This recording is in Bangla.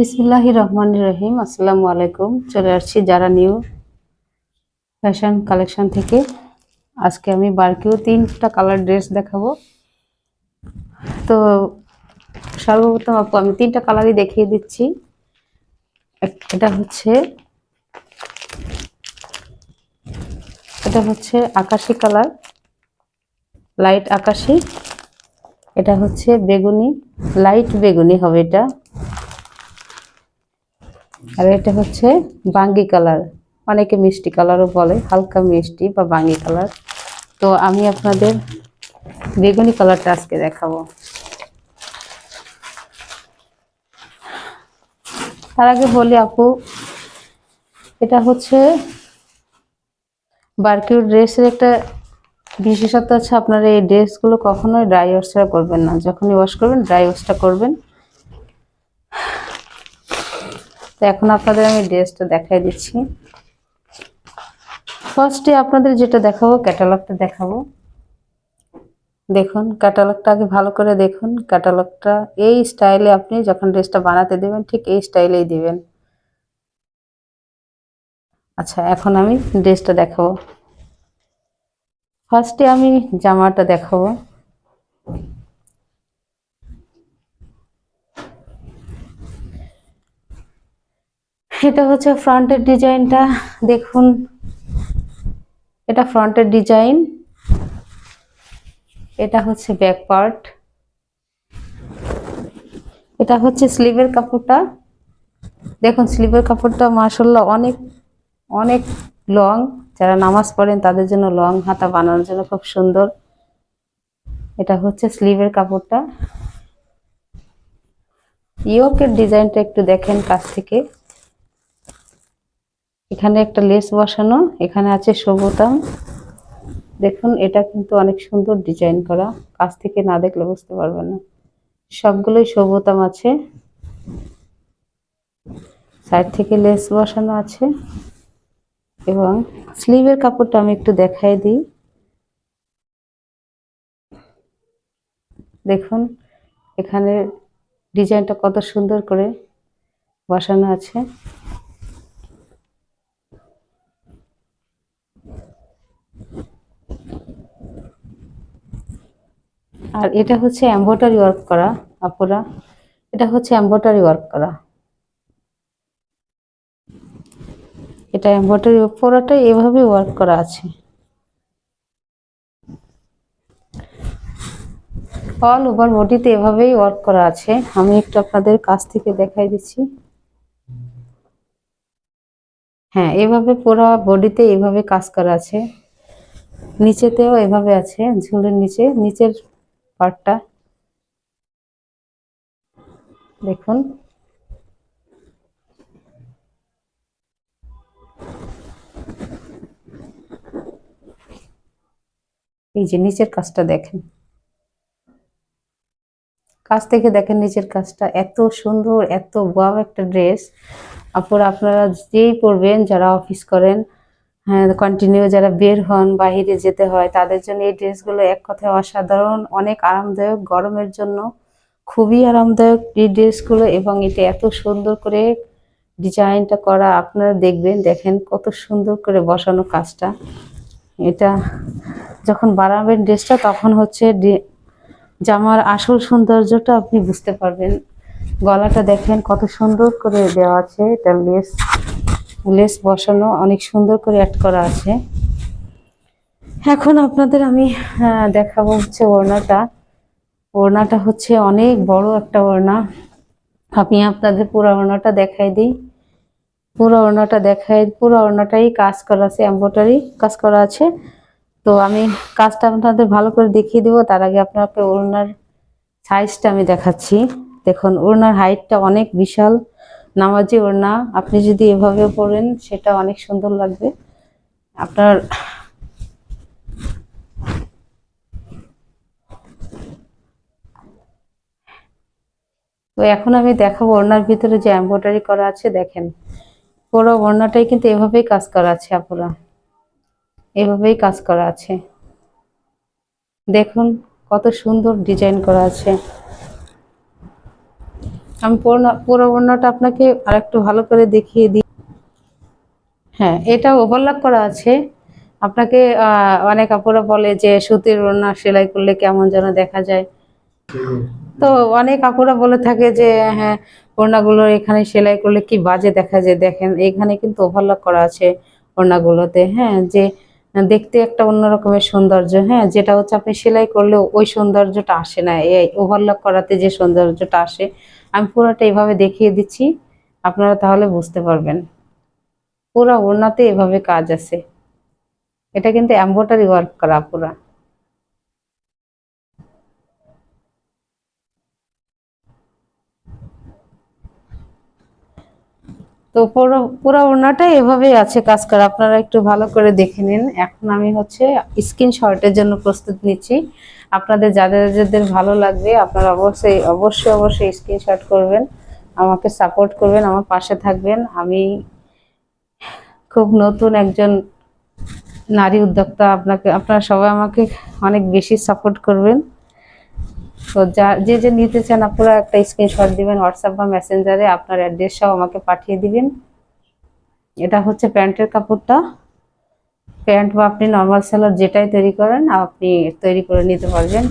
বিসমিল্লাহ রহমান রহিম। আসসালামু আলাইকুম। চলে আসছি যারা নিউ ফ্যাশন কালেকশন থেকে। আজকে আমি বারকেও তিনটা কালার ড্রেস দেখাবো। তো সর্বপ্রথম আপু, আমি তিনটা কালারই দেখিয়ে দিচ্ছি। এটা হচ্ছে এটা হচ্ছে আকাশি কালার, লাইট আকাশি। এটা হচ্ছে বেগুনি, লাইট বেগুনি হবে এটা। আর এটা হচ্ছে বাঙ্গি কালার। অনেকে মিষ্টি কালারও বলে, হালকা মিষ্টি বা বাঙ্গি কালার। তো আমি আপনাদের বেগুনি কালারটা আজকে দেখাবো। তার আগে বলি আপু, এটা হচ্ছে বারকিউ ড্রেসের একটা বিশেষত্ব আছে, আপনারা এই ড্রেসগুলো কখনোই ড্রাই ওয়াশ করবেন না। যখনই ওয়াশ করবেন, ড্রাই ওয়াশটা করবেন। তো এখন আপনাদের আমি ড্রেসটা দেখাই দিচ্ছি। ফার্স্টে আপনাদের যেটা দেখাবো ক্যাটালগটা দেখাবো। দেখুন ক্যাটালগটা আগে ভালো করে দেখুন। ক্যাটালগটা এই স্টাইলে আপনি যখন ড্রেসটা বানাতে দেবেন, ঠিক এই স্টাইলেই দিবেন। আচ্ছা এখন আমি ড্রেসটা দেখাবো। ফার্স্টে আমি জামাটা দেখাবো। এটা হচ্ছে ফ্রন্টের ডিজাইনটা, দেখুন। এটা ফ্রন্টের ডিজাইন। এটা হচ্ছে ব্যাক পার্ট। এটা হচ্ছে স্লিভের কাপড়টা। দেখুন, স্লিভের কাপড়টা মাসাল্লাহ অনেক অনেক লং। যারা নামাজ পড়েন, তাদের জন্য লং হাতা বানানোর জন্য খুব সুন্দর। এটা হচ্ছে স্লিভের কাপড়টা। ইয়োকের ডিজাইনটা একটু দেখেন কাছ থেকে। এখানে একটা লেস বসানো, এখানে আছে সবুতাম। দেখুন, এটা কিন্তু অনেক সুন্দর ডিজাইন করা, কাছ থেকে না দেখলে বুঝতে পারবেন না। সবগুলোই সবুতাম আছে। সাইড থেকে লেস বসানো আছে। এবং স্লিভের কাপড়টা আমি একটু দেখাই দিই। দেখুন, এখানে ডিজাইনটা কত সুন্দর করে বসানো আছে। আর এটা হচ্ছে এম্ব্রয়ডারি ওয়ার্ক করা, আপুরা। এটা হচ্ছে এম্ব্রয়ডারি ওয়ার্ক করা। এটা এম্ব্রয়ডারি পুরোটা এভাবে ওয়ার্ক করা আছে। অল ওভার বডিতে এভাবেই ওয়ার্ক করা আছে। আমি একটু আপনাদের কাছ থেকে দেখাই দিচ্ছি। হ্যাঁ এভাবে পুরো বডিতে এভাবে কাজ করা আছে। নিচেতেও এভাবে আছে, ঝুলের নিচে। নিচের পার্টটা দেখুন। এই যে নিচের কাজটা দেখেন। কাজ থেকে দেখেন নিচের কাজটা। এত সুন্দর, এত ওয়াও একটা ড্রেস। আপনারা যেই পরবেন, যারা অফিস করেন কন্টিনিউ যারা বের হন বাইরে যেতে হয়, তাদের জন্য এই ড্রেসগুলো এক কথায় অসাধারণ, অনেক আরামদায়ক, গরমের জন্য খুবই আরামদায়ক এই ড্রেসগুলো এবং এটা এত সুন্দর করে ডিজাইনটা করা আপনারা দেখবেন, দেখেন কত সুন্দর করে বসানো কাজটা। এটা যখন বাড়াবেন ড্রেসটা, তখন হচ্ছে জামার আসল সৌন্দর্যটা আপনি বুঝতে পারবেন। গলাটা দেখেন কত সুন্দর করে দেওয়া আছে, এটা লেস লেস বসানো অনেক সুন্দর করে অ্যাড করা আছে। এখন আপনাদের আমি দেখাবো হচ্ছে ওড়নাটা। ওড়নাটা হচ্ছে অনেক বড় একটা ওড়না। আমি আপনাদের পুরো ওড়নাটা দেখাই দিই। পুরো ওড়নাটা দেখাই, পুরো ওড়নাটাই কাজ করা আছে এম্ব্রয়ডারি কাজ করা আছে। তো আমি কাজটা আপনাদের ভালো করে দেখিয়ে দিব, তার আগে আপনাকে ওড়নার সাইজটা আমি দেখাচ্ছি। দেখুন, ওড়নার হাইটটা অনেক বিশাল। নামাজি ওড়না আপনি যদি এভাবে পরেন সেটা অনেক সুন্দর লাগবে। আপনার তো এখন আমি দেখাবো ওড়নার ভিতরে যে এম্ব্রয়ডারি করা আছে, দেখেন। পুরো ওড়নাটাই কিন্তু এভাবেই কাজ করা আছে, আপুরা। এভাবেই কাজ করা আছে। দেখুন, কত সুন্দর ডিজাইন করা আছে। আমি পুরো ওড়নাটা আপনাকে আরেকটু ভালো করে দেখিয়ে দিই। হ্যাঁ এটা ওভারলক করা আছে। আপনাকে অনেক আপুরা বলে যে সুতির ওড়না সেলাই করলে কেমন যেন দেখা যায়। তো অনেক আপুরা বলে থাকে যে হ্যাঁ ওড়নাগুলো এখানে সেলাই করলে কি বাজে দেখা যায়। দেখেন, এখানে কিন্তু ওভারলক করা আছে ওড়নাগুলোতে। হ্যাঁ যে দেখতে একটা অন্য রকমের সৌন্দর্য। হ্যাঁ যেটা হচ্ছে আপনি সেলাই করলে ওই সৌন্দর্যটা আসে না। এই ওভারলক করাতে যে সৌন্দর্যটা আসে আমি পুরোটা এভাবে দেখিয়ে দিচ্ছি, আপনারা তাহলে বুঝতে পারবেন। পুরা ওড়নাতে এভাবে কাজ আছে। এটা কিন্তু এম্ব্রয়ডারি ওয়ার্ক করা পুরা। তো পুরো পুরো ওড়নাটাই এভাবেই আছে কাজ করা আপনারা একটু ভালো করে দেখে নিন। এখন আমি হচ্ছে স্ক্রিন শটের জন্য প্রস্তুত নিচ্ছি। আপনাদের, যাদের যাদের ভালো লাগবে, আপনারা অবশ্যই অবশ্যই অবশ্যই স্ক্রিনশট করবেন, আমাকে সাপোর্ট করবেন, আমার পাশে থাকবেন। আমি খুব নতুন একজন নারী উদ্যোক্তা, আপনাকে, আপনারা সবাই আমাকে অনেক বেশি সাপোর্ট করবেন। তো যা, যে যে নিতে চান আপনারা একটা স্ক্রিনশট দিবেন হোয়াটসঅ্যাপ বা মেসেঞ্জারে আপনার অ্যাড্রেস সহ আমাকে পাঠিয়ে দিবেন। এটা হচ্ছে প্যান্টের কাপড়টা। প্যান্ট বা আপনি নর্মাল সেলার যেটাই তৈরি করেন, আপনি তৈরি করে নিতে পারবেন।